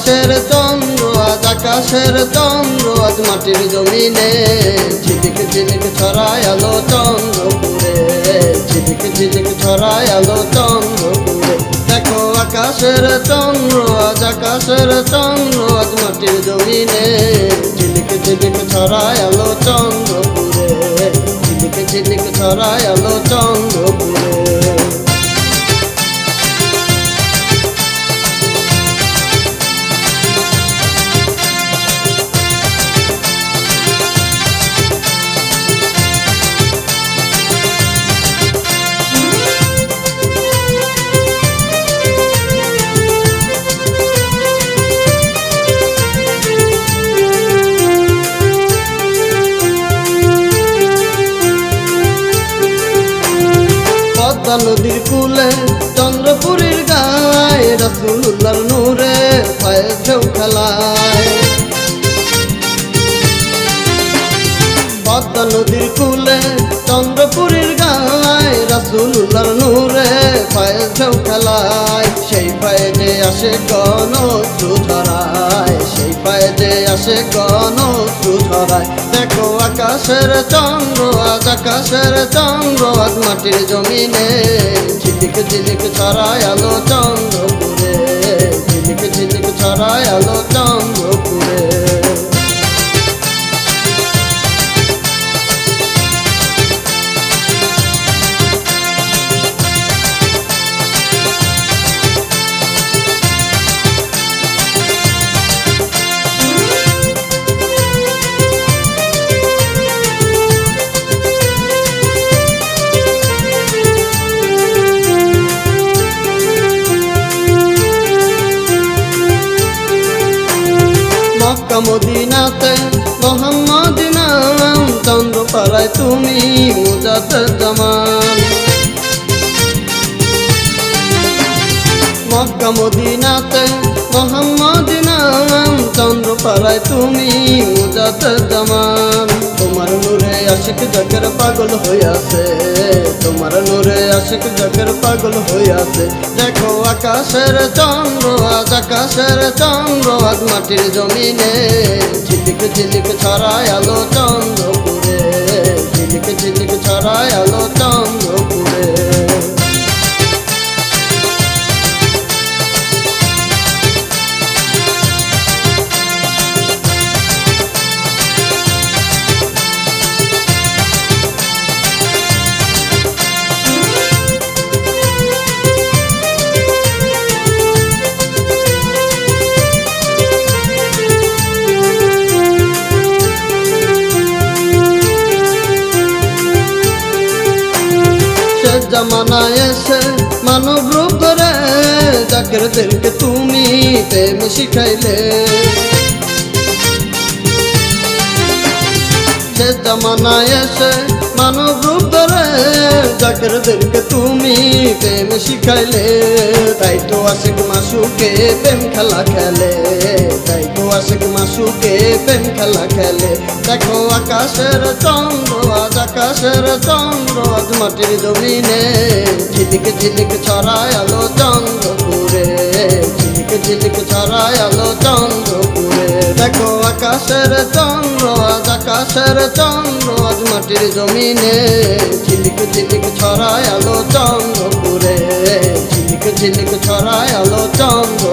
আকাশের চন্দ্র, আজ আকাশের চন্দ্র, আজ মাটির জমিনে ঝিলিক ঝিলিক ছড়ায় আলো চন্দ্রপুরে। ঝিলিক ঝিলিক ছড়ায় আলো চন্দ্রপুরে। দেখো আকাশের চন্দ্র, আজ আকাশের চন্দ্র, আজ মাটির জমিনে ঝিলিক ঝিলিক ছড়ায় আলো চন্দ্রপুরে। ঝিলিক ঝিলিক ছড়ায় আলো চন্দ্রপুরে। পদ্মা নদীর কুলে, চন্দ্রপুরীর গায়ে রসুল্লার নূরে পায়ে খেলায়। পদ্মা নদীর কুলে, চন্দ্রপুরীর গায়ে রসুল্লার নূরে পায়ে খেলায়। সেই পায়ে আসে গণ ধরায় যে আসে গণ ধরায় দেখো আকাশের চন্দ্র, আজ আকাশের চন্দ্র, আজ মাটির জমিনে ঝিলিক ঝিলিক ছড়ায় আলো চন্দ্র ঝিলিক ঝিলিক ছড়ায় আলো চন্দ্রপুরে মদিনাতে, মোহাম্মদ নাম, চন্দ্রপাড়ায় তুমি মুজাদ জামান মক্কা মদিনাতে, মোহাম্মদ নাম, চন্দ্রপাড়ায় তুমি মুজাদ জামান আশিক জগের পাগল হইয়াছে। তোমার নূরে আশিক জগের পাগল হইয়াছে। দেখো আকাশের চন্দ্র, আজ আকাশের চন্দ্র, আজ মাটির জমিনে। ঝিলিক ঝিলিক ছড়ায় আলো চন্দ্রপুরে। ঝিলিক ঝিলিক ছড়ায় আলো চন্দ্রপুরে। সে জামানায় এসে মানব রূপ ধরে জাকেরদেরকে তুমি প্রেম শিখাইলে। সে জামানায় এসে মানব রূপ ধরে জাকেরদেরকে তুমি প্রেম শিখাইলে। তাই তো আশিক মাসুকে প্রেম খেলা খেলে, তাই তো আশিক মাসুকে প্রেম খেলা খেলে। দেখো আকাশের চন্দ্র, আজ আকাশের চন্দ্র, আজ মাটির জমিনে। ঝিলিক ঝিলিক ছড়ায় আলো চন্দ্রপুরে। ঝিলিক ঝিলিক ছড়ায় আলো চন্দ্রপুরে। দেখো আকাশের চন্দ্র, আজ আকাশের চন্দ্র, আজ মাটির জমিনে। ঝিলিক ঝিলিক ছড়ায় আলো চন্দ্রপুরে। ঝিলিক ঝিলিক ছড়ায় আলো চন্দ্র